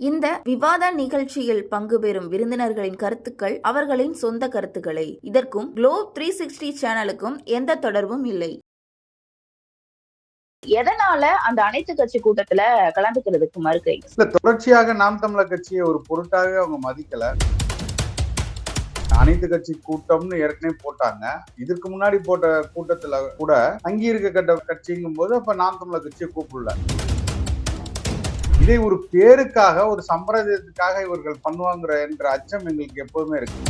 இந்த விவாத நிகழ்ச்சியில் பங்கு பெறும் விருந்தினர்களின் கருத்துக்கள் அவர்களின் சொந்த கருத்துக்களே. இதற்கும் குளோப் த்ரீ சிக்ஸ்டி சேனலுக்கும் எந்த தொடர்பும் இல்லை. எதனால அந்த அனைத்து கட்சி கூட்டத்துல கலந்துக்கிறதுக்கு மறுக்கிறீங்க இல்ல தொடர்ச்சியாக நாம் தமிழர் கட்சியை ஒரு பொருட்டாவே அவங்க மதிக்கல. அனைத்து கட்சி கூட்டம்னு ஏற்கனவே போட்டாங்க. இதற்கு முன்னாடி போட்ட கூட்டத்துல கூட அங்கீகரிக்க கட்ட கட்சிங்கும் போது அப்ப நாம் தமிழர் கட்சியை கூப்பிடல. இதை ஒரு பேருக்காக ஒரு சம்பிரதாயத்துக்காக இவர்கள் பண்ணுவாங்கிற என்ற அச்சம் எங்களுக்கு எப்போதுமே இருக்கு.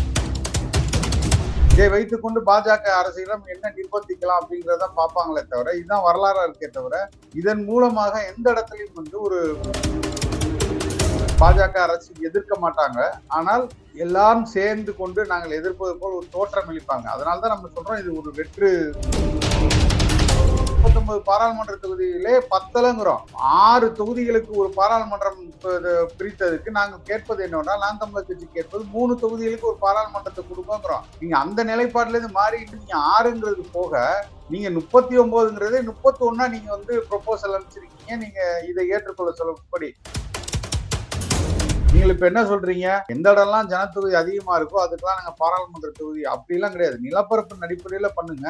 இதை வைத்துக்கொண்டு பாஜக அரசியலும் என்ன நிர்பந்திக்கலாம் அப்படிங்கிறத பார்ப்பாங்களே தவிர இதுதான் வரலாறா இருக்கே தவிர இதன் மூலமாக எந்த இடத்துலையும் வந்து ஒரு பாஜக அரசு எதிர்க்க மாட்டாங்க. ஆனால் எல்லாரும் சேர்ந்து கொண்டு நாங்கள் எதிர்ப்பது போல் ஒரு தோற்றம் அளிப்பாங்க. அதனால தான் நம்ம சொல்றோம் இது ஒரு வெற்று ஒன்பது பாராளுமன்ற தொகுதியிலே பத்தலங்கிறோம். ஆறு தொகுதிகளுக்கு ஒரு பாராளுமன்றம் பிரித்ததுக்கு நாங்கள் கேட்பது என்னன்னா நான் தமிழர் கட்சி கேட்பது மூணு தொகுதிகளுக்கு ஒரு பாராளுமன்றத்தை கொடுக்கோங்கிறோம் நீங்க அந்த நிலைப்பாட்டிலேருந்து மாறிட்டு நீங்க ஆறுங்கிறது போக நீங்க முப்பத்தி ஒன்பதுங்கிறதே முப்பத்தி ஒன்னா நீங்க வந்து ப்ரொபோசல் அனுப்பிச்சிருக்கீங்க. நீங்க இதை ஏற்றுக்கொள்ள சொல்லப்படி நீங்கள் இப்ப என்ன சொல்றீங்க? எந்த இடம்லாம் ஜனத்தொகுதி அதிகமா இருக்கோ அதுக்கெல்லாம் நாங்க பாராளுமன்ற தொகுதி அப்படிலாம் கிடையாது. நிலப்பரப்பின் அடிப்படையில பண்ணுங்க.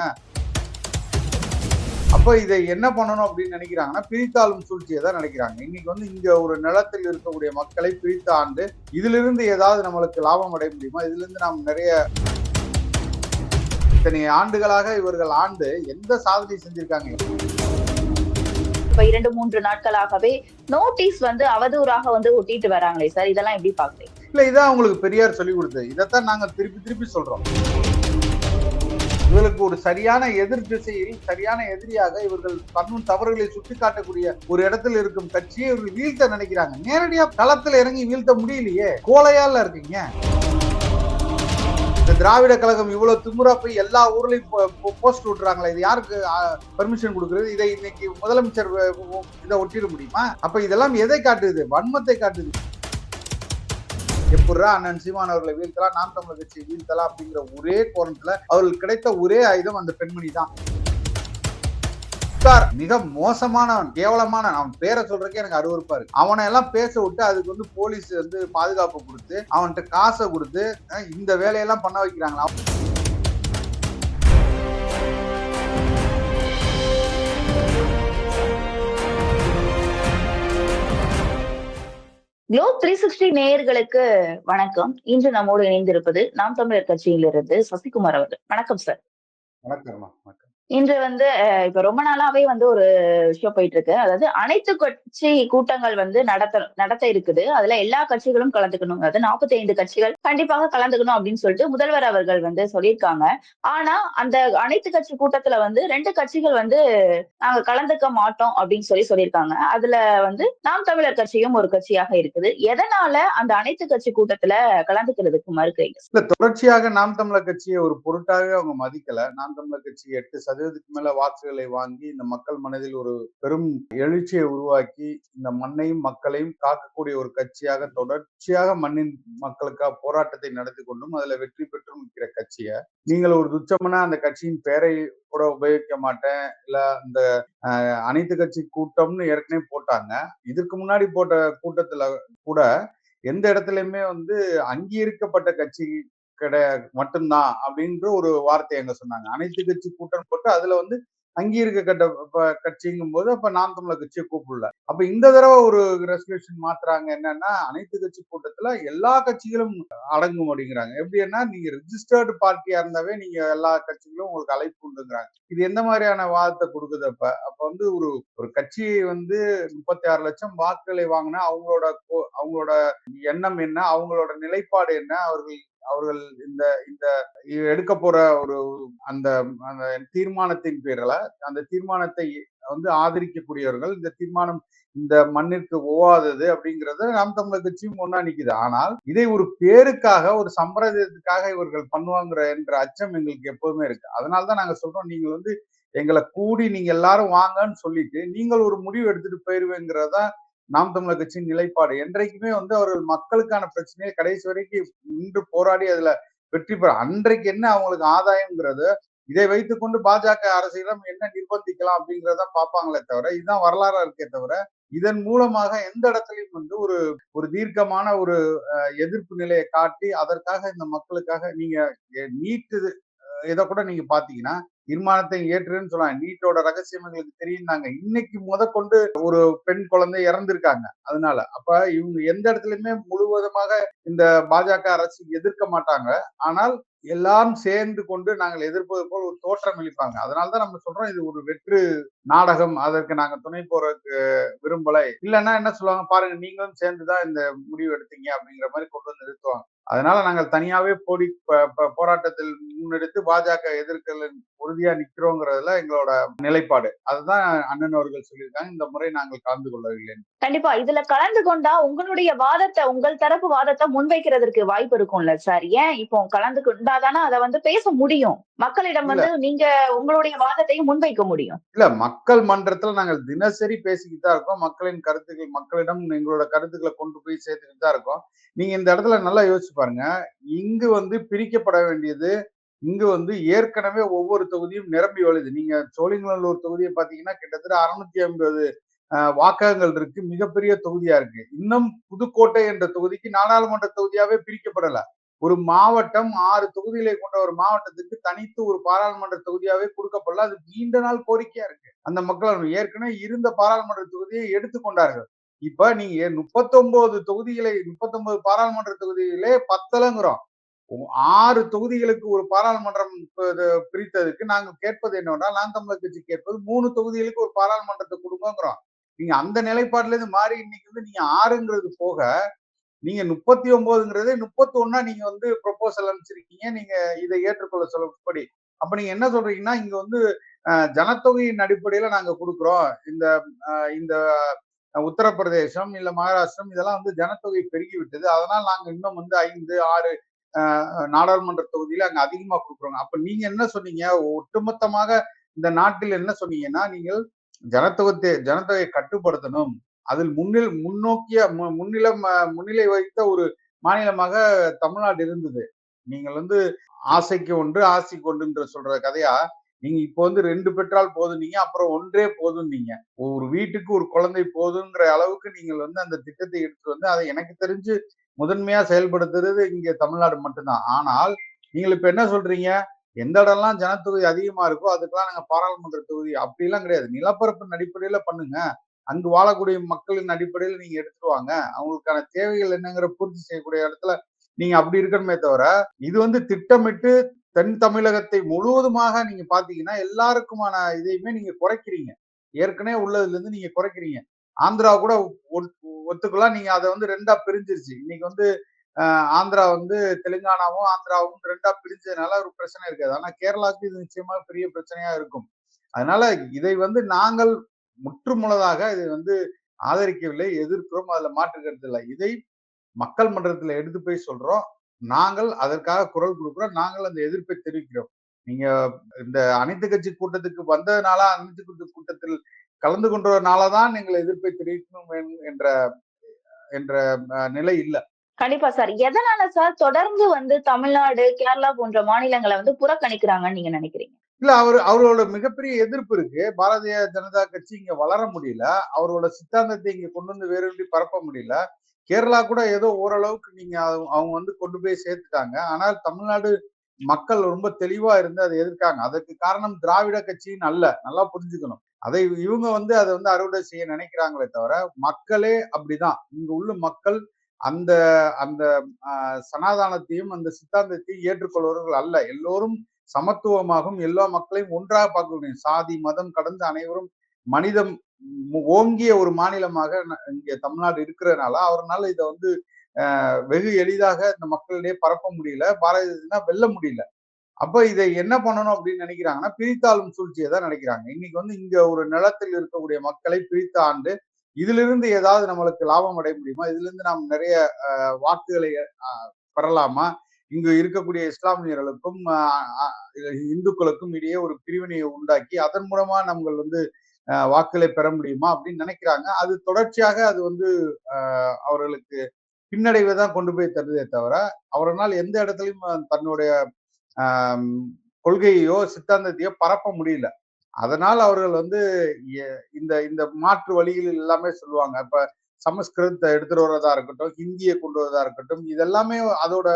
அப்ப இதை என்ன பண்ணணும் அப்படின்னு நினைக்கிறாங்கன்னா பிரித்தாளும் சூழ்ச்சியை தான் நினைக்கிறாங்க. இன்னைக்கு வந்து இங்க ஒரு நிலத்தில் இருக்கக்கூடிய மக்களை பிரித்த ஆண்டு இதிலிருந்து ஏதாவது நம்மளுக்கு லாபம் அடைய முடியுமா? இதுல இருந்து நாம் நிறைய இத்தனை ஆண்டுகளாக இவர்கள் ஆண்டு எந்த சாதனை செஞ்சிருக்காங்க? இப்ப இரண்டு மூன்று நாட்களாகவே நோட்டீஸ் வந்து அவதூறாக வந்து ஒட்டிட்டு வராங்களே சார். இதெல்லாம் எப்படி பாக்குறீங்க இல்ல இதான் உங்களுக்கு பெரியார் சொல்லி கொடுத்தது. இதைத்தான் நாங்க திருப்பி திருப்பி சொல்றோம். இவர்களுக்கு ஒரு சரியான எதிர் திசையில் சரியான எதிரியாக இவர்கள் கண்ணும் தவறுகளை சுட்டிக்காட்டக்கூடிய ஒரு இடத்துல இருக்கும் கட்சியை இவர்கள் வீழ்த்த நினைக்கிறாங்க. நேரடியா களத்துல இறங்கி வீழ்த்த முடியலையே. கோலையால இருக்கீங்க. இந்த திராவிட கழகம் இவ்வளவு திமுறா போய் எல்லா ஊர்லயும் போஸ்ட் விட்டுறாங்களே இது யாருக்கு பெர்மிஷன் கொடுக்குறது? இதை இன்னைக்கு முதலமைச்சர் இதை ஒட்டிட முடியுமா? அப்ப இதெல்லாம் எதை காட்டுது? வன்மத்தை காட்டுது. எப்படா அண்ணன் சீமான் அவர்களை வீழ்த்தலாம் நாம் தமிழர் கட்சியை வீழ்த்தலாம் அப்படிங்கிற ஒரே கோணத்துல அவர்களுக்கு கிடைத்த ஒரே ஆயுதம் அந்த பெண்மணி தான். மிக மோசமானவன் கேவலமான அவன் பேரை சொல்றதுக்கே எனக்கு அருவருப்பா இருக்கு. அவனை எல்லாம் பேச விட்டு அதுக்கு வந்து போலீஸ் வந்து பாதுகாப்பு கொடுத்து அவன்கிட்ட காசை கொடுத்து இந்த வேலையெல்லாம் பண்ண வைக்கிறாங்களா குளோப் த்ரீ சிக்ஸ்டி நேயர்களுக்கு வணக்கம். இன்று நம்மோடு இணைந்திருப்பது நாம் தமிழர் கட்சியிலிருந்து சசிகுமார் அவர்கள். வணக்கம் சார் வணக்கம் வணக்கம். இன்று வந்து இப்ப ரொம்ப நாளாவே வந்து ஒரு விஷயம் போயிட்டு இருக்கு அதாவது அனைத்து கட்சி கூட்டங்கள் வந்து நடத்த நடத்த இருக்குது. அதுல எல்லா கட்சிகளும் கலந்துக்கணும். அதாவது நாற்பத்தி ஐந்து கட்சிகள் கண்டிப்பாக கலந்துக்கணும் அப்படின்னு சொல்லிட்டு முதல்வர் அவர்கள் வந்து சொல்லியிருக்காங்க. ஆனா அந்த அனைத்து கட்சி கூட்டத்துல வந்து ரெண்டு கட்சிகள் வந்து நாங்க கலந்துக்க மாட்டோம் அப்படின்னு சொல்லி சொல்லியிருக்காங்க. அதுல வந்து நாம் தமிழர் கட்சியும் ஒரு கட்சியாக இருக்குது. எதனால அந்த அனைத்து கட்சி கூட்டத்துல கலந்துக்கிறதுக்கு மறுக்கிறீங்க? தொடர்ச்சியாக நாம் தமிழர் கட்சியை ஒரு பொருட்டாக அவங்க மதிக்கல. நாம் தமிழர் கட்சி எட்டு சதவீதத்துக்கு மேல வாக்குகளை வாங்கி இந்த மக்கள் மனதில் ஒரு பெரும் எழுச்சியை உருவாக்கி இந்த மண்ணையும் மக்களையும் காக்கக்கூடிய ஒரு கட்சியாக தொடர்ச்சியாக மண்ணின் மக்களுக்காக போராட்டத்தை நடத்தி கொண்டும் அதுல வெற்றி பெற்றும் நிற்கிற கட்சியை. நீங்கள் ஒரு துச்சமனா அந்த கட்சியின் பெயரை கூட உபயோகிக்க மாட்டேன். இல்ல இந்த அனைத்து கட்சி கூட்டம்னு ஏற்கனவே போட்டாங்க. இதுக்கு முன்னாடி போட்ட கூட்டத்துல கூட எந்த இடத்துலயுமே வந்து அங்கீகரிக்கப்பட்ட கட்சி கிடையாது மட்டும்தான் அப்படின்ற ஒரு வார்த்தை அங்க சொன்னாங்க. அனைத்து கட்சி கூட்டம் போட்டு அதுல வந்து அங்கீகரிக்க கட்ட கட்சிங்கும் போது அப்ப நாம் தமிழர் கட்சியை கூப்பிடல. அப்ப இந்த தடவை ஒரு ரெசல்யூஷன் மாத்துறாங்க என்னன்னா அனைத்து கட்சி கூட்டத்துல எல்லா கட்சிகளும் அடங்கும் அப்படிங்கிறாங்க. எப்படின்னா நீங்க ரிஜிஸ்டர்டு பார்ட்டியா இருந்தாவே நீங்க எல்லா கட்சிகளும் உங்களுக்கு அழைப்பு உண்டுங்கிறாங்க. இது எந்த மாதிரியான வாதத்தை கொடுக்குது அப்ப? அப்ப வந்து ஒரு ஒரு கட்சியை வந்து முப்பத்தி ஆறு லட்சம் வாக்குகளை வாங்கினா அவங்களோட அவங்களோட எண்ணம் என்ன? அவங்களோட நிலைப்பாடு என்ன? அவர்கள் அவர்கள் இந்த இந்த எடுக்க போற ஒரு அந்த அந்த தீர்மானத்தின் பேரில் அந்த தீர்மானத்தை வந்து ஆதரிக்கக்கூடியவர்கள் இந்த தீர்மானம் இந்த மண்ணிற்கு ஒவ்வாதது அப்படிங்கிறது நாம் தமிழர் கட்சியும் ஒன்னா நிக்குது. ஆனால் இதை ஒரு பேருக்காக ஒரு சம்பிரதாயத்துக்காக இவர்கள் பண்ணுவாங்கிற என்ற அச்சம் எங்களுக்கு எப்போதுமே இருக்கு. அதனாலதான் நாங்க சொல்றோம் நீங்கள் வந்து எங்களை கூடி நீங்க எல்லாரும் வாங்கன்னு சொல்லிட்டு நீங்கள் ஒரு முடிவு எடுத்துட்டு போயிருவேங்கிறதா நாம் தமிழர் கட்சியின் நிலைப்பாடு. என்றைக்குமே வந்து அவர்கள் மக்களுக்கான பிரச்சனையை கடைசி வரைக்கும் நின்று போராடி அதுல வெற்றி பெற அன்றைக்கு என்ன அவங்களுக்கு ஆதாயம்ங்கிறது இதை வைத்துக்கொண்டு பாஜக அரசியலம் என்ன நிர்பந்திக்கலாம் அப்படிங்கிறத பார்ப்பாங்களே தவிர இதுதான் வரலாறா இருக்கே தவிர இதன் மூலமாக எந்த இடத்துலயும் வந்து ஒரு ஒரு தீர்க்கமான ஒரு அஹ், எதிர்ப்பு நிலையை காட்டி அதற்காக இந்த மக்களுக்காக நீங்க நீட்டு இதை கூட நீங்க பாத்தீங்கன்னா தீர்மானத்தை ஏற்றுன்னு சொன்னாங்க நீட்டோட ரகசியம் எங்களுக்கு தெரியும்னாங்க. இன்னைக்கு முதற்கொண்டு ஒரு பெண் குழந்தை இறந்திருக்காங்க. அதனால அப்ப இவங்க எந்த இடத்துலயுமே முழுவதுமாக இந்த பாஜக அரசு எதிர்க்க மாட்டாங்க. ஆனால் எல்லாரும் சேர்ந்து கொண்டு நாங்கள் எதிர்ப்பது போல் ஒரு தோற்றம் அளிப்பாங்க அதனாலதான் நம்ம சொல்றோம் இது ஒரு வெற்று நாடகம். அதற்கு நாங்க துணை போறதுக்கு விரும்பலை. இல்லைன்னா என்ன சொல்லுவாங்க? பாருங்க நீங்களும் சேர்ந்துதான் இந்த முடிவு எடுத்தீங்க அப்படிங்கிற மாதிரி கொண்டு வந்து நிறுத்துவாங்க. அதனால நாங்கள் தனியாவே போடி போராட்டத்தில் முன்னெடுத்து பாஜக எதிர்க்கல உறுதியா நிக்கிறோங்கிறதுல எங்களோட நிலைப்பாடு. அதுதான் அண்ணன் அவர்கள் சொல்லியிருக்காங்க. இந்த முறை நாங்கள் கலந்து கொள்ளவில்லை கண்டிப்பா. இதுல கலந்து கொண்டா உங்களுடைய வாதத்தை உங்கள் தரப்பு வாதத்தை முன்வைக்கிறதுக்கு வாய்ப்பு இருக்கும்ல சார்? ஏன் இப்போ கலந்து கொண்டாதானே அதை வந்து பேச முடியும்? மக்களிடம் வந்து நீங்க உங்களுடைய வாதத்தையும் முன்வைக்க முடியும். இல்ல மக்கள் மன்றத்துல நாங்கள் தினசரி பேசிக்கிட்டு தான் இருக்கோம். மக்களின் கருத்துக்கள் மக்களிடம் எங்களோட கருத்துக்களை கொண்டு போய் சேர்த்துக்கிட்டு தான் இருக்கோம். நீங்க இந்த இடத்துல நல்லா யோசிச்சு பாருங்க. இங்கு வந்து பிரிக்கப்பட வேண்டியது இங்கு வந்து ஏற்கனவே ஒவ்வொரு தொகுதியும் நிரம்பி வழியுது நீங்க சோழிங்கநல்லூர் தொகுதியை பாத்தீங்கன்னா கிட்டத்தட்ட அறுநூத்தி ஐம்பது வாக்ககங்கள் இருக்கு. மிகப்பெரிய தொகுதியா இருக்கு. இன்னும் புதுக்கோட்டை என்ற தொகுதிக்கு நாடாளுமன்ற தொகுதியாவே பிரிக்கப்படல. ஒரு மாவட்டம் ஆறு தொகுதிகளை கொண்ட ஒரு மாவட்டத்துக்கு தனித்து ஒரு பாராளுமன்ற தொகுதியாவே கொடுக்கப்படல. அது நீண்ட நாள் கோரிக்கையா இருக்கு. அந்த மக்கள் ஏற்கனவே இருந்த பாராளுமன்ற தொகுதியை எடுத்துக்கொண்டார்கள் இப்ப நீங்க முப்பத்தொன்பது தொகுதிகளை முப்பத்தொன்பது பாராளுமன்ற தொகுதியிலே பத்தலங்கிறோம். ஆறு தொகுதிகளுக்கு ஒரு பாராளுமன்றம் பிரித்ததுக்கு நாங்க கேட்பது என்னன்னா நான் தமிழர் கட்சி கேட்பது மூணு தொகுதிகளுக்கு ஒரு பாராளுமன்றத்தை கொடுங்கங்கிறோம். நீங்க அந்த நிலைப்பாட்டுல இருந்து மாறி இன்னைக்கு வந்து நீங்க ஆறுங்கிறது போக நீங்க முப்பத்தி ஒன்பதுங்கிறது முப்பத்தி ஒன்னா நீங்க வந்து ப்ரொபோசல் அனுப்பிச்சிருக்கீங்க நீங்க இதை ஏற்றுக்கொள்ள சொல்லப்படி அப்ப நீங்க என்ன சொல்றீங்கன்னா இங்க வந்து ஜனத்தொகையின் அடிப்படையில நாங்க கொடுக்குறோம். இந்த இந்த உத்தரப்பிரதேசம் இல்ல மகாராஷ்டிரம் இதெல்லாம் வந்து ஜனத்தொகை பெருகி விட்டது அதனால நாங்க இன்னும் வந்து ஐந்து ஆறு நாடாளுமன்ற தொகுதியில அங்க அதிகமா கொடுக்குறோங்க. அப்ப நீங்க என்ன சொன்னீங்க? ஒட்டுமொத்தமாக இந்த நாட்டில் என்ன சொன்னீங்கன்னா நீங்கள் ஜனத்தொகை ஜனத்தொகையை கட்டுப்படுத்தணும். அதில் முன்னில் முன்னோக்கிய மு- முன்னிலம் முன்னிலை வைத்த ஒரு மாநிலமாக தமிழ்நாடு இருந்தது. நீங்கள் வந்து ஆசைக்கு ஒன்று ஆசைக்கு ஒன்றுன்ற சொல்ற கதையா? நீங்க இப்போ வந்து ரெண்டு பெற்றால் போதும் நீங்க அப்புறம் ஒன்றே போதும் நீங்க ஒரு வீட்டுக்கு ஒரு குழந்தை போதுங்கிற அளவுக்கு நீங்கள் வந்து அந்த திட்டத்தை எடுத்து வந்து அதை எனக்கு தெரிஞ்சு முதன்மையா செயல்படுத்துறது இங்க தமிழ்நாடு மட்டும்தான். ஆனால் நீங்கள் இப்ப என்ன சொல்றீங்க? எந்த இடம்லாம் ஜனத்தொகை அதிகமா இருக்கோ அதுக்கெல்லாம் நாங்க பாராளுமன்ற தொகுதி அப்படிலாம் கிடையாது. நிலப்பரப்பின் அடிப்படையில பண்ணுங்க. அங்கு வாழக்கூடிய மக்களின் அடிப்படையில் நீங்க எடுத்துட்டு வாங்க அவங்களுக்கான தேவைகள் என்னங்கிற பூர்த்தி செய்யக்கூடிய இடத்துல நீங்க அப்படி இருக்கணுமே தவிர இது வந்து திட்டமிட்டு தென் தமிழகத்தை முழுவதுமாக நீங்க பாத்தீங்கன்னா எல்லாருக்குமான இதையுமே நீங்க குறைக்கிறீங்க. ஏற்கனவே உள்ளதுல இருந்து நீங்க குறைக்கிறீங்க. ஆந்திரா கூட ஒத்துக்கலாம். நீங்க அதை வந்து ரெண்டா பிரிஞ்சிருச்சு. இன்னைக்கு வந்து ஆந்திரா வந்து தெலுங்கானாவும் ஆந்திராவும் ரெண்டா பிரிஞ்சதுனால ஒரு பிரச்சனை இருக்காது. ஆனா கேரளாவுக்கு இது நிச்சயமா பெரிய பிரச்சனையா இருக்கும். அதனால இதை வந்து நாங்கள் முற்றுமுழுதாக இதை வந்து ஆதரிக்கவில்லை எதிர்க்கிறோம். அதுல மாற்று கருத்து இல்லை. இதை மக்கள் மன்றத்துல எடுத்து போய் சொல்றோம். நாங்கள் அதற்காக குரல் கொடுக்கிறோம். நாங்கள் அந்த எதிர்ப்பை தெரிவிக்கிறோம். நீங்க இந்த அனைத்து கட்சி கூட்டத்துக்கு வந்ததுனால அனைத்து கட்சி கூட்டத்தில் கலந்து கொண்டதுனாலதான் நீங்கள் எதிர்ப்பை தெரிவிக்கணும் என்- என்ற என்ற நிலை இல்லை. கண்டிப்பா சார். எதனால சார் தொடர்ந்து வந்து தமிழ்நாடு கேரளா போன்ற மாநிலங்களை வந்து புறக்கணிக்கிறாங்கன்னு நீங்க நினைக்கிறீங்க? இல்ல அவர் அவரோட மிகப்பெரிய எதிர்ப்பு இருக்கு. பாரதிய ஜனதா கட்சி இங்க வளர முடியல. அவரோட சித்தாந்தத்தை இங்க கொண்டு வந்து வேறுபடி பரப்ப முடியல. கேரளா கூட ஏதோ ஓரளவுக்கு நீங்க அவங்க வந்து கொண்டு போய் சேர்த்துட்டாங்க. ஆனால் தமிழ்நாடு மக்கள் ரொம்ப தெளிவா இருந்து அதை எதிர்க்காங்க. அதற்கு காரணம் திராவிட கட்சியின் அல்ல. நல்லா புரிஞ்சுக்கணும். அதை இவங்க வந்து அதை வந்து அறுவடை செய்ய நினைக்கிறாங்களே தவிர மக்களே அப்படிதான். இங்க உள்ள மக்கள் அந்த அந்த ஆஹ், சனாதானத்தையும் அந்த சித்தாந்தத்தையும் ஏற்றுக்கொள்வர்கள் அல்ல. எல்லோரும் சமத்துவமாகவும் எல்லா மக்களையும் ஒன்றாக பார்க்க முடியும் சாதி மதம் கடந்து அனைவரும் மனிதம் ஓங்கிய ஒரு மாநிலமாக இங்கே தமிழ்நாடு இருக்கிறதுனால அவரால் இதை வந்து வெகு எளிதாக இந்த மக்களிடையே பரப்ப முடியல. பாரதிய ஜனதா வெல்ல முடியல. அப்ப இதை என்ன பண்ணணும் அப்படின்னு நினைக்கிறாங்கன்னா பிரித்தாளும் சூழ்ச்சியை தான் நினைக்கிறாங்க. இன்னைக்கு வந்து இங்க ஒரு நிலத்தில் இருக்கக்கூடிய மக்களை பிரித்து ஆண்டு இதிலிருந்து ஏதாவது நம்மளுக்கு லாபம் அடைய முடியுமா? இதிலிருந்து நாம் நிறைய வாக்குகளை பெறலாமா? இங்கு இருக்கக்கூடிய இஸ்லாமியர்களுக்கும் இந்துக்களுக்கும் இடையே ஒரு பிரிவினையை உண்டாக்கி அதன் மூலமா நம்மள் வந்து வாக்குகளை பெற முடியுமா அப்படின்னு நினைக்கிறாங்க. அது தொடர்ச்சியாக அது வந்து அவர்களுக்கு பின்னடைவை தான் கொண்டு போய் தருதே தவிர அவரால் எந்த இடத்துலையும் தன்னுடைய கொள்கையோ சித்தாந்தத்தையோ பரப்ப முடியல. அதனால் அவர்கள் வந்து இந்த இந்த மாற்று வழிகள் எல்லாமே சொல்லுவாங்க. இப்ப சமஸ்கிருதத்தை எடுத்துட்டு வர்றதா இருக்கட்டும் ஹிந்தியை கொண்டு வரதா இருக்கட்டும் இதெல்லாமே அதோட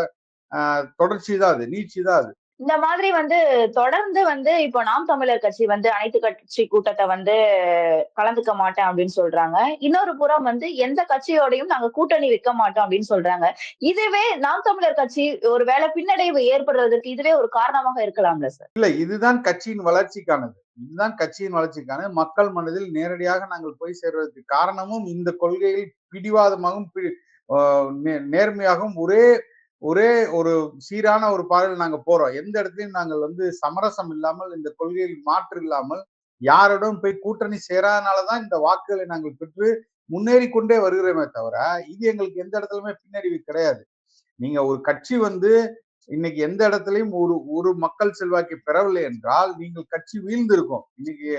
தொடர்ச்சி தான் அது நீட்சி தான் அது. இந்த மாதிரி வந்து தொடர்ந்து வந்து இப்போ நாம் தமிழர் கட்சி வந்து அனைத்து கட்சி கூட்டத்தை வந்து கலந்துக்க மாட்டேன் அப்படின்னு சொல்றாங்க. இன்னொரு புறம் வந்து எந்த கட்சியோடையும் நாங்க கூட்டணி வைக்க மாட்டோம் அப்படின்னு சொல்றாங்க. இதுவே நாம் தமிழர் கட்சி ஒரு வேலை பின்னடைவு ஏற்படுறதுக்கு இதுவே ஒரு காரணமாக இருக்கலாம்ல சார்? இல்ல இதுதான் கட்சியின் வளர்ச்சிக்கானது. இதுதான் கட்சியின் வளர்ச்சிக்கான மக்கள் மனதில் நேரடியாக நாங்கள் போய் சேர்வதற்கு காரணமும் இந்த கொள்கையில் பிடிவாதமாகவும் நே- நேர்மையாகவும் ஒரே ஒரே ஒரு சீரான ஒரு பாதையில் நாங்க போறோம். எந்த இடத்துலயும் நாங்கள் வந்து சமரசம் இல்லாமல் இந்த கொள்கையில் மாற்று இல்லாமல் யாரோடும் போய் கூட்டணி சேராதனாலதான் இந்த வாக்குகளை நாங்கள் பெற்று முன்னேறி கொண்டே வருகிறோமே தவிர இது எங்களுக்கு எந்த இடத்துலயுமே பின்னடைவு கிடையாது. நீங்க ஒரு கட்சி வந்து இன்னைக்கு எந்த இடத்துலயும் ஒரு ஒரு மக்கள் செல்வாக்கை பெறவில்லை என்றால் நீங்கள் கட்சி வீழ்ந்திருக்கும். இன்னைக்கு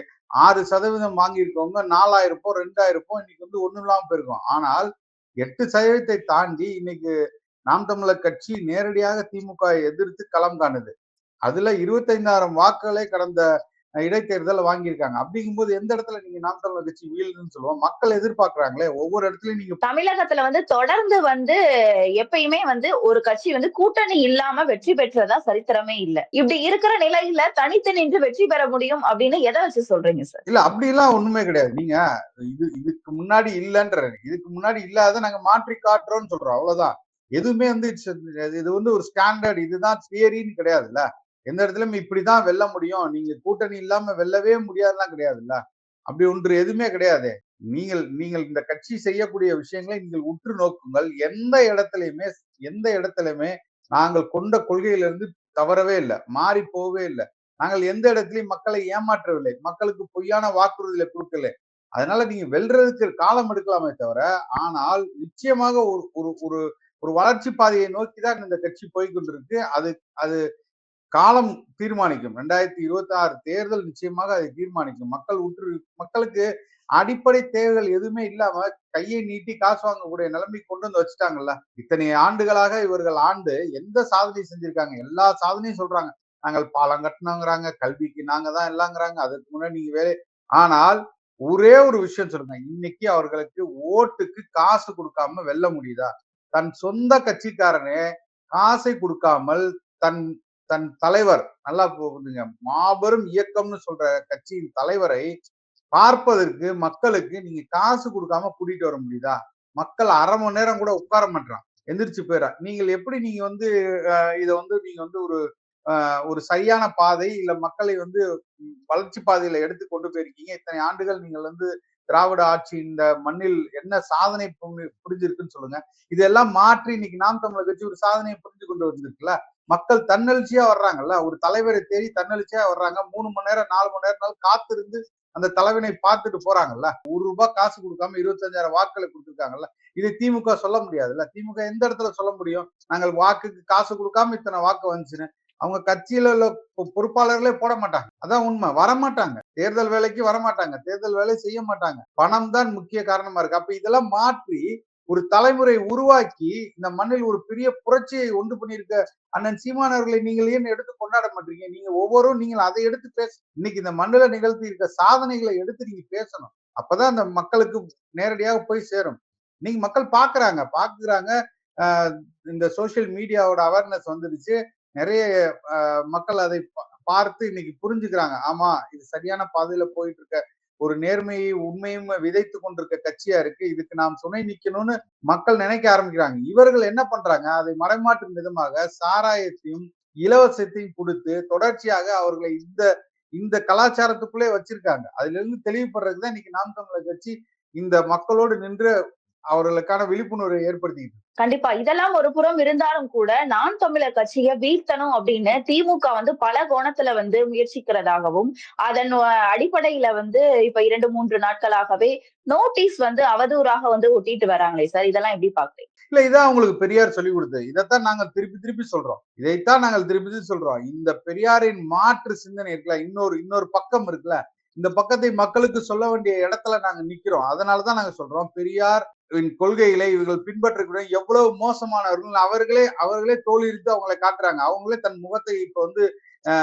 ஆறு சதவீதம் வாங்கியிருக்கவங்க நாலாயிரப்போ ரெண்டாயிரப்போ இன்னைக்கு வந்து ஒண்ணும் இல்லாம போயிருக்கும். ஆனால் எட்டு சதவீதத்தை தாண்டி இன்னைக்கு நாம் தமிழர் கட்சி நேரடியாக திமுக எதிர்த்து களம் காணுது. அதுல இருபத்தைந்தாயிரம் வாக்குகளை கடந்த இடைத்தேர்தல் வாங்கியிருக்காங்க. அப்படிங்கும்போது எந்த இடத்துல நீங்க நாம் தமிழர் கட்சி வீழ்ந்துன்னு சொல்லுவோம்? மக்கள் எதிர்பார்க்கறாங்களே ஒவ்வொரு இடத்துலயும் நீங்க தமிழகத்துல வந்து தொடர்ந்து வந்து எப்பயுமே வந்து ஒரு கட்சி வந்து கூட்டணி இல்லாம வெற்றி பெற்றதா சரித்திரமே இல்ல. இப்படி இருக்கிற நிலையில தனித்து நின்று வெற்றி பெற முடியும் அப்படின்னு எதை வச்சு சொல்றீங்க சார்? இல்ல அப்படிலாம் ஒண்ணுமே கிடையாது. நீங்க இது இதுக்கு முன்னாடி இல்லைன்ற இதுக்கு முன்னாடி இல்லாத நாங்க மாற்றி காட்டுறோம்னு சொல்றோம். அவ்வளவுதான். எதுவுமே வந்து இட்ஸ் இது வந்து ஒரு ஸ்டாண்டர்ட் இதுதான் தியரின்னு கிடையாதுல்ல. எந்த இடத்துலயும் இப்படிதான் வெல்ல முடியும். நீங்க கூட்டணி இல்லாம வெல்லவே முடியாதுலாம் கிடையாதுல்ல. அப்படி ஒன்று எதுவுமே கிடையாது. நீங்கள் நீங்கள் இந்த கட்சி செய்யக்கூடிய விஷயங்களை நீங்கள் உற்று நோக்குங்கள். எந்த இடத்துலயுமே எந்த இடத்துலயுமே நாங்கள் கொண்ட கொள்கையிலிருந்து தவறவே இல்லை. மாறி போகவே இல்லை. நாங்கள் எந்த இடத்துலயும் மக்களை ஏமாற்றவில்லை. மக்களுக்கு பொய்யான வாக்குறுதியில கொடுக்கல அதனால நீங்க வெல்றதுக்கு காலம் எடுக்கலாமே தவிர ஆனால் நிச்சயமாக ஒரு ஒரு ஒரு வளர்ச்சி பாதையை நோக்கி தான் இந்த கட்சி போய்கொண்டிருக்கு அது அது காலம் தீர்மானிக்கும். ரெண்டாயிரத்தி இருபத்தி ஆறு தேர்தல் நிச்சயமாக அதை தீர்மானிக்கும். மக்கள் உற்று மக்களுக்கு அடிப்படை தேவைகள் எதுவுமே இல்லாம கையை நீட்டி காசு வாங்கக்கூடிய நிலைமை கொண்டு வந்து வச்சுட்டாங்கல்ல. இத்தனை ஆண்டுகளாக இவர்கள் ஆண்டு எந்த சாதனை செஞ்சிருக்காங்க? எல்லா சாதனையும் சொல்றாங்க. நாங்கள் பாலம் கட்டினோங்கிறாங்க கல்விக்கு நாங்க தான் எல்லாங்கிறாங்க அதுக்கு முன்னாடி நீங்க வேலை. ஆனால் ஒரே ஒரு விஷயம் சொல்லுங்க. இன்னைக்கு அவர்களுக்கு ஓட்டுக்கு காசு கொடுக்காம வெல்ல முடியுதா? தன் சொந்த கட்சிக்காரனே காசை கொடுக்காமல் தன் தன் தலைவர் நல்லா புரிஞ்சுங்க. மாபெரும் இயக்கம்னு சொல்ற கட்சியின் தலைவரை பார்ப்பதற்கு மக்களுக்கு நீங்க காசு கொடுக்காம கூட்டிட்டு வர முடியுதா? மக்கள் அரை மணி நேரம் கூட உட்கார மாட்டான் எந்திரிச்சு போயிடா நீங்கள் எப்படி நீங்க வந்து இதை வந்து நீங்க வந்து ஒரு ஒரு சரியான பாதை இல்ல மக்களை வந்து வளர்ச்சி பாதையில எடுத்து கொண்டு போயிருக்கீங்க? இத்தனை ஆண்டுகள் நீங்கள் வந்து திராவிட ஆட்சி இந்த மண்ணில் என்ன சாதனை புரிஞ்சிருக்குன்னு சொல்லுங்க. இதெல்லாம் மாற்றி இன்னைக்கு நாம் தமிழர் கட்சி ஒரு சாதனையை புரிஞ்சு கொண்டு வந்திருக்குல்ல. மக்கள் தன்னெழுச்சியா வர்றாங்கல்ல. ஒரு தலைவரை தேடி தன்னெழுச்சியா வர்றாங்க. மூணு மணி நேரம் நாலு மணி நேரம் காத்திருந்து அந்த தலைவனை பார்த்துட்டு போறாங்கல்ல. ஒரு ரூபாய் காசு கொடுக்காம இருபத்தஞ்சாயிரம் வாக்குகளை கொடுத்துருக்காங்கல்ல. இதை திமுக சொல்ல முடியாதுல்ல. திமுக எந்த இடத்துல சொல்ல முடியும்? நாங்கள் வாக்குக்கு காசு கொடுக்காம இத்தனை வாக்கு வந்துச்சுன்னு. அவங்க கட்சியில உள்ள பொ- பொறுப்பாளர்களே போட மாட்டாங்க. அதான் உண்மை. வரமாட்டாங்க. தேர்தல் வேலைக்கு வரமாட்டாங்க. தேர்தல் வேலை செய்ய மாட்டாங்க. பணம் தான் முக்கிய காரணமா இருக்கு. அப்ப இதெல்லாம் மாற்றி ஒரு தலைமுறை உருவாக்கி இந்த மண்ணில் ஒரு பெரிய புரட்சியை ஒன்று பண்ணியிருக்க அண்ணன் சீமானவர்களை நீங்கள் ஏன் எடுத்து கொண்டாட மாட்டீங்க? நீங்க ஒவ்வொருவரும் நீங்கள் அதை எடுத்து பேச இன்னைக்கு இந்த மண்ணில நிகழ்த்தி இருக்க சாதனைகளை எடுத்து நீங்க பேசணும். அப்பதான் அந்த மக்களுக்கு நேரடியாக போய் சேரும். நீங்க மக்கள் பாக்குறாங்க. பாக்குறாங்க. ஆஹ் இந்த சோசியல் மீடியாவோட அவேர்னஸ் வந்துருச்சு. நிறைய ஆஹ் மக்கள் அதை பார்த்து இன்னைக்கு புரிஞ்சுக்கிறாங்க. ஆமா இது சரியான பாதையில போயிட்டு இருக்க ஒரு நேர்மையை உண்மையும் விதைத்து கொண்டிருக்க கட்சியா இருக்கு. இதுக்கு நாம் துணை நிக்கணும்னு மக்கள் நினைக்க ஆரம்பிக்கிறாங்க. இவர்கள் என்ன பண்றாங்க? அதை மறைமாற்றும் விதமாக சாராயத்தையும் இலவசத்தையும் கொடுத்து தொடர்ச்சியாக அவர்களை இந்த இந்த கலாச்சாரத்துக்குள்ளே வச்சிருக்காங்க. அதுல இருந்து தெளிவுபடுறதுதான் தான் இன்னைக்கு நாம் தமிழர் கட்சி இந்த மக்களோடு நின்று அவர்களுக்கான விழிப்புணர்வை ஏற்படுத்திக்கிட்டு. கண்டிப்பா. இதெல்லாம் ஒரு புறம் இருந்தாலும் கூட நான் தமிழர் கட்சியை வீழ்த்தணும் அப்படின்னு திமுக வந்து பல கோணத்துல வந்து முயற்சிக்கிறதாகவும் அதன் அடிப்படையில வந்து இப்ப இரண்டு மூன்று நாட்களாகவே நோட்டீஸ் வந்து அவதூறாக வந்து ஒட்டிட்டு வராங்களே சார். இதெல்லாம் எப்படி பாக்குறீங்க? இல்ல இதான் உங்களுக்கு பெரியார் சொல்லி கொடுத்தது. இதைத்தான் நாங்கள் திருப்பி திருப்பி சொல்றோம். இதைத்தான் நாங்கள் திருப்பி திருப்பி சொல்றோம். இந்த பெரியாரின் மாற்று சிந்தனை இருக்குல்ல இன்னொரு இன்னொரு பக்கம் இருக்குல்ல இந்த பக்கத்தை மக்களுக்கு சொல்ல வேண்டிய இடத்துல நாங்க நிக்கிறோம். அதனாலதான் நாங்க சொல்றோம். பெரியார் கொள்கைகளை இவர்கள் பின்பற்றக்கூடிய எவ்வளவு மோசமானவர்கள் அவர்களே அவர்களே தோலிருந்து அவங்களை காட்டுறாங்க. அவங்களே தன் முகத்தை இப்ப வந்து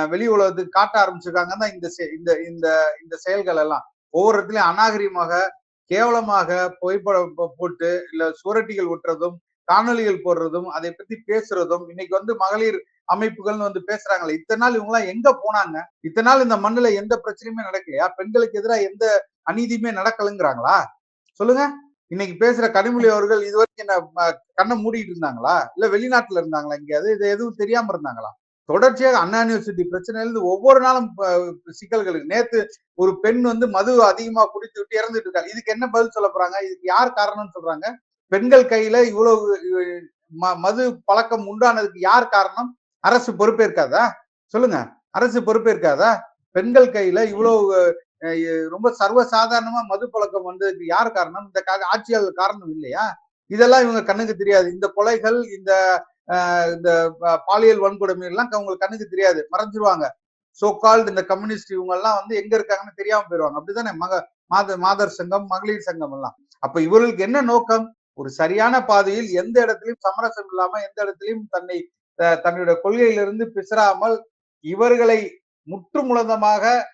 வெளி உலகத்துக்கு காட்ட ஆரம்பிச்சிருக்காங்கன்னா இந்த செ- இந்த இந்த இந்த செயல்கள் எல்லாம் ஒவ்வொரு இடத்துலயும் அநாகரிகமாக கேவலமாக புகைப்படம் போட்டு இல்ல சுவரட்டிகள் ஒட்டுறதும் காணொளிகள் போடுறதும் அதை பத்தி பேசுறதும் இன்னைக்கு வந்து மகளிர் அமைப்புகள்னு வந்து பேசுறாங்களே இத்தனை நாள் இவங்க எல்லாம் எங்க போனாங்க? இத்தனை நாள் இந்த மண்ணுல எந்த பிரச்சனையுமே நடக்கலையா? பெண்களுக்கு எதிராக எந்த அநீதியுமே நடக்கலுங்கிறாங்களா? சொல்லுங்க. இன்னைக்கு பேசுற கனிமொழி அவர்கள் இதுவரைக்கும் என்ன கண்ணை மூடிட்டு இருந்தாங்களா? இல்ல வெளிநாட்டுல இருந்தாங்களா எங்கேயாவது? இது எதுவும் தெரியாம இருந்தாங்களா? தொடர்ச்சியாக அண்ணா யூனிவர்சிட்டி பிரச்சனையில இருந்து ஒவ்வொரு நாளும் சிக்கல்களுக்கு நேத்து ஒரு பெண் வந்து மது அதிகமா குடித்து விட்டு இறந்துட்டு இருக்காங்க இதுக்கு என்ன பதில் சொல்ல போறாங்க? இதுக்கு யார் காரணம்னு சொல்றாங்க? பெண்கள் கையில இவ்வளவு ம- மது பழக்கம் உண்டானதுக்கு யார் காரணம்? அரசு பொறுப்பேற்காதா? சொல்லுங்க. அரசு பொறுப்பேற்காதா? பெண்கள் கையில இவ்வளவு ரொம்ப சர்வசாதாரணமா மது பழக்கம் வந்ததுக்கு யார் காரணம்? இந்த கா- ஆட்சியாளர் காரணம் இல்லையா? இதெல்லாம் இவங்க கண்ணுக்கு தெரியாது. இந்த கொலைகள் இந்த இந்த பாலியல் வன்கொடுமை எல்லாம் உங்களுக்கு கண்ணுக்கு தெரியாது. மறைஞ்சிருவாங்க. சோ கால்டு இந்த கம்யூனிஸ்ட் இவங்க எல்லாம் வந்து எங்க இருக்காங்கன்னு தெரியாம போயிருவாங்க. அப்படித்தானே? மக மாத மாதர் சங்கம் மகளிர் சங்கம் எல்லாம். அப்ப இவர்களுக்கு என்ன நோக்கம்? ஒரு சரியான பாதையில் எந்த இடத்திலும் சமரசம் இல்லாம எந்த இடத்திலும் தன்னை தன்னுடைய கொள்கையிலிருந்து பிசராமல் இவர்களை முற்றுமுழுதமாக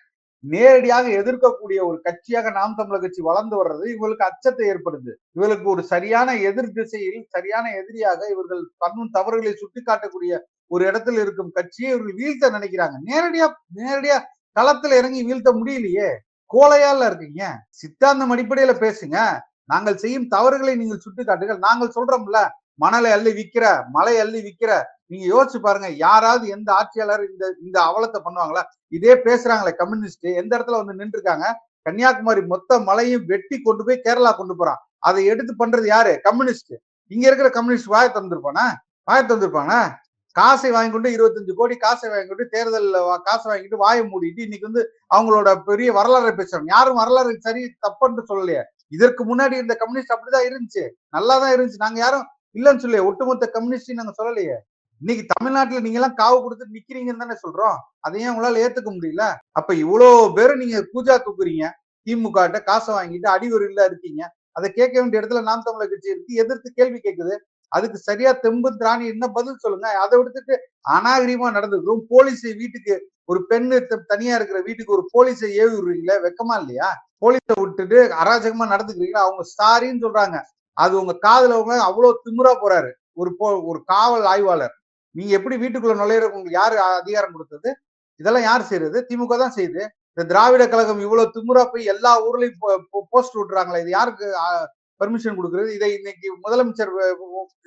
நேரடியாக எதிர்க்கக்கூடிய ஒரு கட்சியாக நாம் தமிழர் கட்சி வளர்ந்து வர்றது இவர்களுக்கு அச்சத்தை ஏற்படுது. இவர்களுக்கு ஒரு சரியான எதிர் திசையில் சரியான எதிரியாக இவர்கள் பண்ணும் தவறுகளை சுட்டிக்காட்டக்கூடிய ஒரு இடத்துல இருக்கும் கட்சியை இவர்கள் வீழ்த்த நினைக்கிறாங்க. நேரடியா நேரடியா களத்துல இறங்கி வீழ்த்த முடியலையே. கோலையால இருக்கீங்க. சித்தாந்தம் அடிப்படையில பேசுங்க. நாங்கள் செய்யும் தவறுகளை நீங்கள் சுட்டிக்காட்டுங்கள். நாங்கள் சொல்றோம்ல மணலை அள்ளி விக்கிற மலை அள்ளி விக்கிற நீங்க யோசிச்சு பாருங்க யாராவது எந்த ஆட்சியாளர் இந்த இந்த அவலத்தை பண்ணுவாங்களா? இதே பேசுறாங்களே கம்யூனிஸ்ட் எந்த இடத்துல வந்து நின்றுருக்காங்க? கன்னியாகுமரி மொத்த மலையும் வெட்டி கொண்டு போய் கேரளா கொண்டு போறான். அதை எடுத்து பண்றது யாரு? கம்யூனிஸ்ட். இங்க இருக்கிற கம்யூனிஸ்ட் வாய தந்திருப்பானா வாய தந்திருப்பானா காசை வாங்கி கொண்டு இருபத்தஞ்சு கோடி காசை வாங்கி கொண்டு தேர்தலில் காசை வாங்கிட்டு வாயை மூடிட்டு இன்னைக்கு வந்து அவங்களோட பெரிய வரலாறை பேசுறாங்க. யாரும் வரலாறு சரி தப்புன்னு சொல்லலையே. இதற்கு முன்னாடி இந்த கம்யூனிஸ்ட் அப்படிதான் இருந்துச்சு. நல்லா தான் இருந்துச்சு. நாங்க யாரும் இல்லைன்னு சொல்லலையே. ஒட்டுமொத்த கம்யூனிஸ்ட் நாங்க சொல்லலையே. இன்னைக்கு தமிழ்நாட்டுல நீங்க எல்லாம் காவு கொடுத்து நிக்கிறீங்கன்னு தானே சொல்றோம். அதையும் உங்களால ஏத்துக்க முடியல. அப்ப இவ்வளவு பேரும் நீங்க பூஜா தூக்குறீங்க. திமுக காசை வாங்கிட்டு அடிவரில இருக்கீங்க. அதை கேட்க வேண்டிய இடத்துல நாம் தமிழர் கட்சி இருக்கு. எதிர்த்து கேள்வி கேட்குது. அதுக்கு சரியா தெம்பு திராணி என்ன பதில் சொல்லுங்க. அதை விடுத்துட்டு அநாகரிகமா நடந்துக்கிறோம் போலீஸ் வீட்டுக்கு ஒரு பெண்ணு தனியா இருக்கிற வீட்டுக்கு ஒரு போலீஸை ஏவி விடுறீங்களே வெக்கமா இல்லையா? போலீஸை விட்டுட்டு அராஜகமா நடந்துக்கிறீங்களா? அவங்க சாரின்னு சொல்றாங்க. அது உங்க காதல அவங்க அவ்வளவு திமுறா போறாரு. ஒரு போ ஒரு காவல் ஆய்வாளர். நீங்க எப்படி வீட்டுக்குள்ள நுழையிற உங்களுக்கு யாரு அதிகாரம் கொடுத்தது? இதெல்லாம் யார் செய்யறது? திமுக தான் செய்யுது. இந்த திராவிட கழகம் இவ்வளவு திமுறா போய் எல்லா ஊர்லயும் போஸ்ட் விட்டுறாங்களே இது யாருக்கு பெர்மிஷன் கொடுக்குறது? இதை இன்னைக்கு முதலமைச்சர்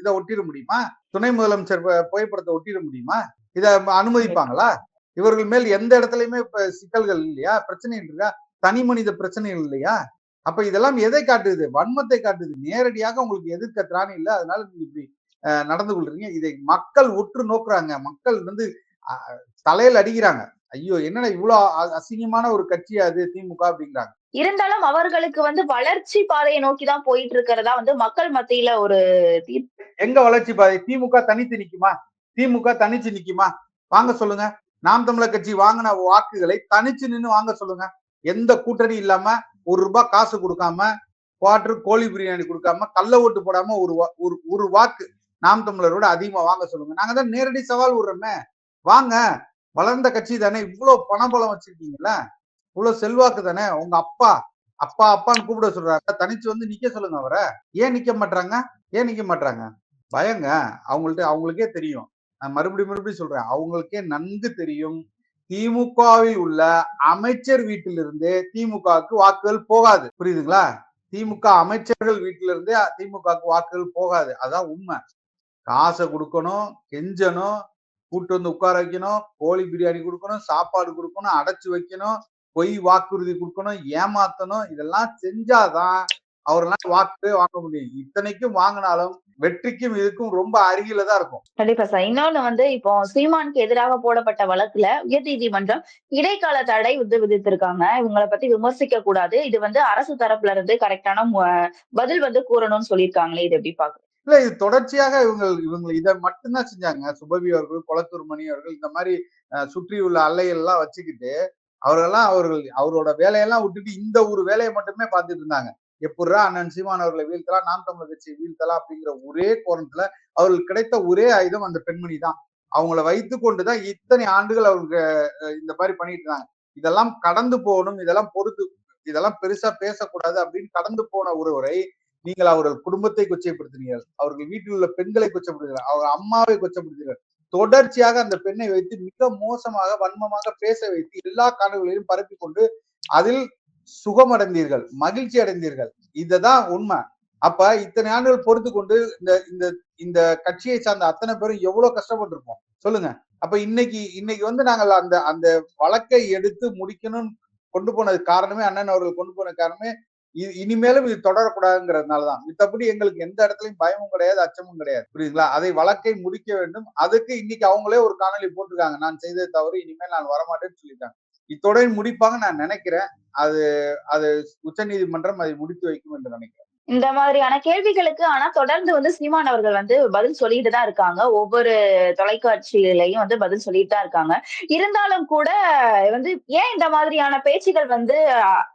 இதை ஒட்டிட முடியுமா? துணை முதலமைச்சர் புகைப்படத்தை ஒட்டிட முடியுமா? இதை அனுமதிப்பாங்களா? இவர்கள் மேல் எந்த இடத்துலயுமே இப்ப சிக்கல்கள் இல்லையா? பிரச்சனைகள் இருக்கா? தனி மனித பிரச்சனைகள் இல்லையா? அப்ப இதெல்லாம் எதை காட்டுது? வன்மத்தை காட்டுது. நேரடியாக உங்களுக்கு எதிர்க்க திராணி இல்லை. அதனால நீங்க இப்படி நடந்து கொள்றீங்க. இதை மக்கள் உற்று நோக்குறாங்க. மக்கள் வந்து தலையில அடிக்கிறாங்க. ஐயோ என்னடா இவ்வளவு அசிங்கமான ஒரு கட்சியா அது திமுக அப்படிங்கிறாங்க. இருந்தாலும் அவர்களுக்கு வந்து வளர்ச்சி பாதையை நோக்கி தான் போயிட்டு இருக்கிறதா வந்து மக்கள் மத்தியில ஒரு எங்க வளர்ச்சி பாதை? திமுக தனித்து நிக்குமா? திமுக தனிச்சு நிக்குமா? வாங்க சொல்லுங்க. நாம் தமிழர் கட்சி வாங்கின வாக்குகளை தனிச்சு நின்னு வாங்க சொல்லுங்க. எந்த கூட்டணி இல்லாம ஒரு ரூபாய் காசு கொடுக்காம குவாட்டர் கோழி பிரியாணி கொடுக்காம கள்ள ஓட்டு போடாம ஒரு ஒரு ஒரு வாக்கு நாம் தமிழரோட அதிகமா வாங்க சொல்லுங்க. நாங்க தான் நேரடி சவால் விடுறோமே. வாங்க. வளர்ந்த கட்சி தானே. இவ்வளவு பணபலம் வச்சிருக்கீங்கல்ல? இவ்வளவு செல்வாக்கு தானே? உங்க அப்பா அப்பா அப்பான்னு கூப்பிட சொல்றாங்க தனிச்சு வந்து நிக்க சொல்லுங்க அவரை. ஏன் நிக்க மாட்டாங்க ஏன் நிக்க மாட்டாங்க பயங்க. அவங்கள்ட்ட அவங்களுக்கே தெரியும். நான் மறுபடியும் மறுபடியும் சொல்றேன். அவங்களுக்கே நன்கு தெரியும். திமுகவில் உள்ள அமைச்சர் வீட்டிலிருந்து திமுகவுக்கு வாக்குகள் போகாது. புரியுதுங்களா? திமுக அமைச்சர்கள் வீட்டிலிருந்து திமுகவுக்கு வாக்குகள் போகாது. அதான் உண்மை. காசை கொடுக்கணும் கெஞ்சணும் கூட்டு வந்து உட்கார வைக்கணும் கோழி பிரியாணி கொடுக்கணும் சாப்பாடு கொடுக்கணும் அடைச்சு வைக்கணும் பொய் வாக்குறுதி கொடுக்கணும் ஏமாத்தணும் இதெல்லாம் செஞ்சாதான் அவரெல்லாம் வாக்கு வாங்க முடியும். இத்தனைக்கும் வாங்கினாலும் வெற்றிக்கும் இதுக்கும் ரொம்ப அருகில தான் இருக்கும். கண்டிப்பா சார். இன்னொன்னு வந்து இப்போ சீமானுக்கு எதிராக போடப்பட்ட வழக்குல உயர்நீதிமன்றம் இடைக்கால தடை வந்து விதித்திருக்காங்க. இவங்களை பத்தி விமர்சிக்க கூடாது. இது வந்து அரசு தரப்புல இருந்து கரெக்டான பதில் வந்து கூறணும்னு சொல்லியிருக்காங்களே. இது எப்படி பாக்குறீங்க? இல்ல இது தொடர்ச்சியாக இவங்க இவங்க இதை மட்டும்தான் செஞ்சாங்க. சுபவி அவர்கள் குளத்தூர் மணி அவர்கள் இந்த மாதிரி சுற்றி சுற்றியுள்ள அல்லைகள் எல்லாம் வச்சுக்கிட்டு அவர்களெல்லாம் அவர்கள் அவரோட வேலையெல்லாம் விட்டுட்டு இந்த ஒரு வேலையை மட்டுமே பார்த்துட்டு இருந்தாங்க. எப்படிரா அண்ணன் சீமான் அவர்களை வீழ்த்தலாம் நாம் தமிழர் கட்சியை வீழ்த்தலாம் அப்படிங்கிற ஒரே கோணத்துல அவர்களுக்கு கிடைத்த ஒரே ஆயுதம் அந்த பெண்மணி தான். அவங்கள வைத்து கொண்டுதான் இத்தனை ஆண்டுகள் அவங்க இந்த மாதிரி பண்ணிட்டு இருந்தாங்க. இதெல்லாம் கடந்து போகணும் இதெல்லாம் பொறுத்து இதெல்லாம் பெருசா பேசக்கூடாது அப்படின்னு கடந்து போன ஒருவரை நீங்கள் அவர்கள் குடும்பத்தை கொச்சைப்படுத்தினீர்கள். அவர்கள் வீட்டில் உள்ள பெண்களை கொச்சப்படுத்தினர். அவர் அம்மாவை கொச்சப்படுத்தினர். தொடர்ச்சியாக அந்த பெண்ணை வைத்து மிக மோசமாக வன்மமாக பேச வைத்து எல்லா காணொலிகளையும் பரப்பி கொண்டு அதில் சுகமடைந்தீர்கள் மகிழ்ச்சி அடைந்தீர்கள். இதுதான் உண்மை. அப்ப இத்தனை ஆண்டுகள் பொறுத்து கொண்டு இந்த இந்த இந்த கட்சியை சார்ந்த அத்தனை பேரும் எவ்வளவு கஷ்டப்பட்டிருப்போம்? சொல்லுங்க. அப்ப இன்னைக்கு இன்னைக்கு வந்து நாங்கள் அந்த அந்த வழக்கை எடுத்து முடிக்கணும்னு கொண்டு போனது காரணமே அண்ணன் அவர்கள் கொண்டு போன காரணமே இது இனிமேலும் இது தொடரக்கூடாதுங்கிறதுனாலதான். மித்தபடி எங்களுக்கு எந்த இடத்துலையும் பயமும் கிடையாது அச்சமும் கிடையாது. புரியுதுங்களா? அதை வழக்கை முடிக்க வேண்டும். அதுக்கு இன்னைக்கு அவங்களே ஒரு காணொலி போட்டிருக்காங்க. நான் செய்தது தவறு இனிமேல் நான் வரமாட்டேன்னு சொல்லியிருக்காங்க இத்தோட முடிப்பாக நான் நினைக்கிறேன். அது அது உச்சநீதிமன்றம் அதை முடித்து வைக்கும் என்று நினைக்கிறேன். இந்த மாதிரியான கேள்விகளுக்கு ஆனா தொடர்ந்து வந்து சீமான் அவர்கள் வந்து பதில் சொல்லிட்டு தான் இருக்காங்க. ஒவ்வொரு தொலைக்காட்சியிலையும் வந்து பதில் சொல்லிட்டு தான் இருக்காங்க. இருந்தாலும் கூட வந்து ஏன் இந்த மாதிரியான பேச்சுகள் வந்து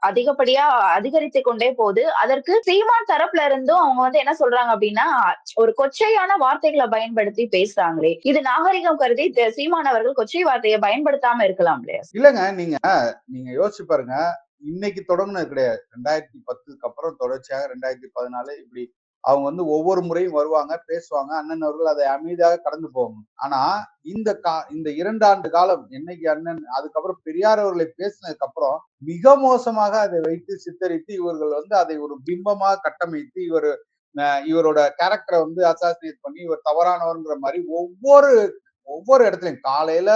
அதிகப்படியா அதிகரித்து கொண்டே போகுது? அதற்கு சீமான் தரப்புல இருந்தும் அவங்க வந்து என்ன சொல்றாங்க அப்படின்னா ஒரு கொச்சையான வார்த்தைகளை பயன்படுத்தி பேசுறாங்களே. இது நாகரிகம் கருதி சீமான் அவர்கள் கொச்சை வார்த்தையை பயன்படுத்தாம இருக்கலாம் இல்லையா? இல்லங்க நீங்க நீங்க யோசிச்சு பாருங்க. இன்னைக்கு தொடங்குனது கிடையாது. ரெண்டாயிரத்தி பத்துக்கு அப்புறம் தொடர்ச்சியாக ரெண்டாயிரத்தி பதினாலு இப்படி அவங்க வந்து ஒவ்வொரு முறையும் வருவாங்க பேசுவாங்க. அண்ணன் அவர்கள் அதை அமைதியாக கடந்து போவாங்க. ஆனா இந்த கா இந்த இரண்டு ஆண்டு காலம் என்னைக்கு அண்ணன் அதுக்கப்புறம் பெரியார் அவர்களை பேசினதுக்கு அப்புறம் மிக மோசமாக அதை வைத்து சித்தரித்து இவர்கள் வந்து அதை ஒரு பிம்பமாக கட்டமைத்து இவர் இவரோட கேரக்டரை வந்து அசாசினேட் பண்ணி இவர் தவறானவர்ங்கிற மாதிரி ஒவ்வொரு ஒவ்வொரு இடத்துலையும் காலையில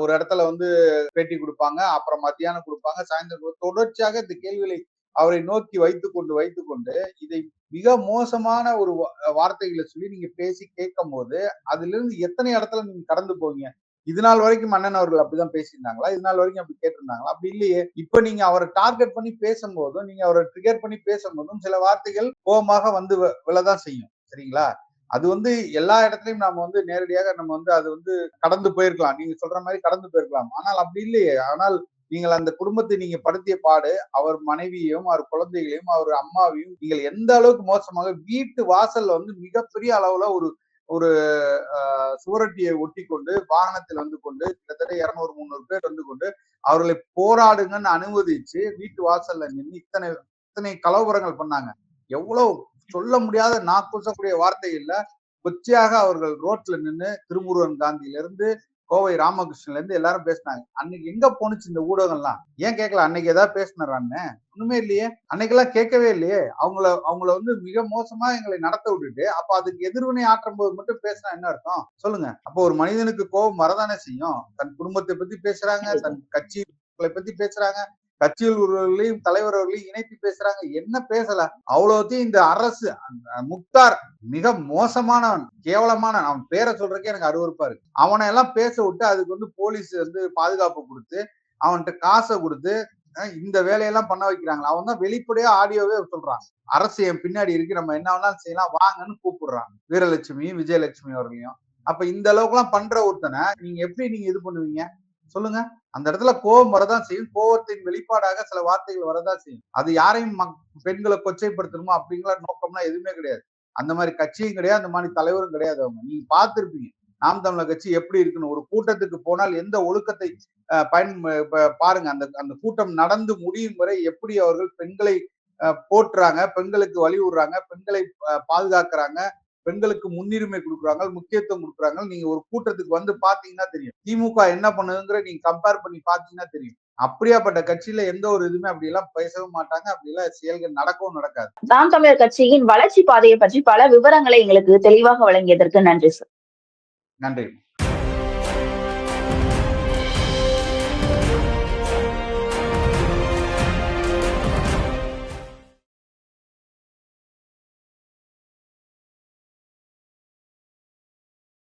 ஒரு இடத்துல வந்து பேட்டி கொடுப்பாங்க அப்புறம் மத்தியானம் கொடுப்பாங்க சாயந்தரம் தொடர்ச்சியாக இந்த கேள்விகளை அவரை நோக்கி வைத்து கொண்டு வைத்து கொண்டு இதை மிக மோசமான ஒரு வார்த்தைகளை சொல்லி நீங்க பேசி கேட்கும் போது அதுல இருந்து எத்தனை இடத்துல நீங்க கடந்து போவீங்க? இது நாள் வரைக்கும் மன்னன் அவர்கள் அப்படிதான் பேசியிருந்தாங்களா? இது நாள் வரைக்கும் அப்படி கேட்டிருந்தாங்களா? அப்படி இல்லையே. இப்ப நீங்க அவரை டார்கெட் பண்ணி பேசும்போதும் நீங்க அவரை ட்ரிகர் பண்ணி பேசும்போதும் சில வார்த்தைகள் கோபமாக வந்து விழதான் செய்யும். சரிங்களா? அது வந்து எல்லா இடத்துலயும் நாம வந்து நேரடியாக நம்ம வந்து அது வந்து கடந்து போயிருக்கலாம். நீங்க சொல்ற மாதிரி கடந்து போயிருக்கலாம். ஆனால் அப்படி இல்லையே. ஆனால் நீங்கள் அந்த குடும்பத்தை நீங்க படுத்திய பாடு அவர் மனைவியையும் அவர் குழந்தைகளையும் அவர் அம்மாவையும் நீங்கள் எந்த அளவுக்கு மோசமாக வீட்டு வாசல்ல வந்து மிகப்பெரிய அளவுல ஒரு ஒரு சுவரட்டியை சுவரொட்டியை ஒட்டி கொண்டு வாகனத்தில் வந்து கொண்டு கிட்டத்தட்ட இருநூறு முந்நூறு பேர் வந்து கொண்டு அவர்களை போராடுங்கன்னு அனுமதிச்சு வீட்டு வாசல்ல நின்று இத்தனை இத்தனை கலவரங்கள் பண்ணாங்க. எவ்வளவு சொல்ல முடியாத நாக்கூசக்கூடிய வார்த்தைகள்ல கொச்சையாக அவர்கள் ரோட்ல நின்று திருமுருகன் காந்தியில இருந்து கோவை ராமகிருஷ்ணன்ல இருந்து எல்லாரும் பேசினாங்க. அன்னைக்கு எங்க போனுச்சு இந்த ஊடகம்லாம்? ஏன் கேட்கல அன்னைக்கு ஏதாவது பேசினார் ஒண்ணுமே இல்லையே. அன்னைக்கெல்லாம் கேட்கவே இல்லையே. அவங்கள அவங்கள வந்து மிக மோசமா எங்களை நடத்த விட்டுட்டு அப்ப அதுக்கு எதிர்வினை ஆற்றும் போது மட்டும் பேசினா என்ன அர்த்தம்? சொல்லுங்க. அப்போ ஒரு மனிதனுக்கு கோபம் வரதானே செய்யும்? தன் குடும்பத்தை பத்தி பேசுறாங்க தன் கட்சிகளை பத்தி பேசுறாங்க. கட்சியில் ஒருவர்களையும் தலைவர் அவர்களையும் இணைத்து பேசுறாங்க. என்ன பேசல? அவ்வளவுத்தையும் இந்த அரசு அந்த முக்தார் மிக மோசமானவன் கேவலமான அவன் பேரை சொல்றதுக்கே எனக்கு அருவறுப்பா இருக்கு. அவனை எல்லாம் பேச விட்டு அதுக்கு வந்து போலீஸ் வந்து பாதுகாப்பு கொடுத்து அவன்கிட்ட காசை கொடுத்து இந்த வேலையெல்லாம் பண்ண வைக்கிறாங்க. அவன் தான் வெளிப்படையா ஆடியோவே சொல்றாங்க அரசு என் பின்னாடி இருக்கு. நம்ம என்ன வேணாலும் செய்யலாம். வாங்கன்னு கூப்பிடுறாங்க. வீரலட்சுமியும் விஜயலட்சுமி அவர்களையும். அப்ப இந்த அளவுக்கு எல்லாம் பண்ற ஒருத்தனை நீங்க எப்படி நீங்க இது பண்ணுவீங்க? சொல்லுங்க. அந்த இடத்துல கோபம் வரதான் செய்யும். கோபத்தின் வெளிப்பாடாக சில வார்த்தைகள் வரதான் செய்யும். அது யாரையும் மக்- பெண்களை கொச்சைப்படுத்தணுமோ அப்படிங்கிற நோக்கம்லாம் எதுவுமே கிடையாது. அந்த மாதிரி கட்சியும் கிடையாது. அந்த மாதிரி தலைவரும் கிடையாது அவங்க. நீங்க பார்த்துருப்பீங்க. நாம் தமிழர் கட்சி எப்படி இருக்குன்னு ஒரு கூட்டத்துக்கு போனால் எந்த ஒழுக்கத்தை பயன் பாருங்க. அந்த அந்த கூட்டம் நடந்து முடியும் வரை எப்படி அவர்கள் பெண்களை போற்றுறாங்க? பெண்களுக்கு வழி விடுறாங்க பெண்களை பாதுகாக்கிறாங்க? பெண்களுக்கு முன்னுரிமை கொடுக்குறாங்க முக்கியத்துவம் கொடுக்குறாங்க. நீங்க ஒரு கூட்டத்துக்கு வந்து பாத்தீங்கன்னா தெரியும். திமுக என்ன பண்ணுதுங்கிற நீங்க கம்பேர் பண்ணி பாத்தீங்கன்னா தெரியும். அப்படியாப்பட்ட கட்சியில எந்த ஒரு இதுவுமே அப்படி எல்லாம் பேசவும் மாட்டாங்க. அப்படி எல்லாம் செயல்கள் நடக்கவும் நடக்காது. நாம் தமிழர் கட்சியின் வளர்ச்சி பாதையை பற்றி பல விவரங்களை எங்களுக்கு தெளிவாக வழங்கியதற்கு நன்றி சார். நன்றி.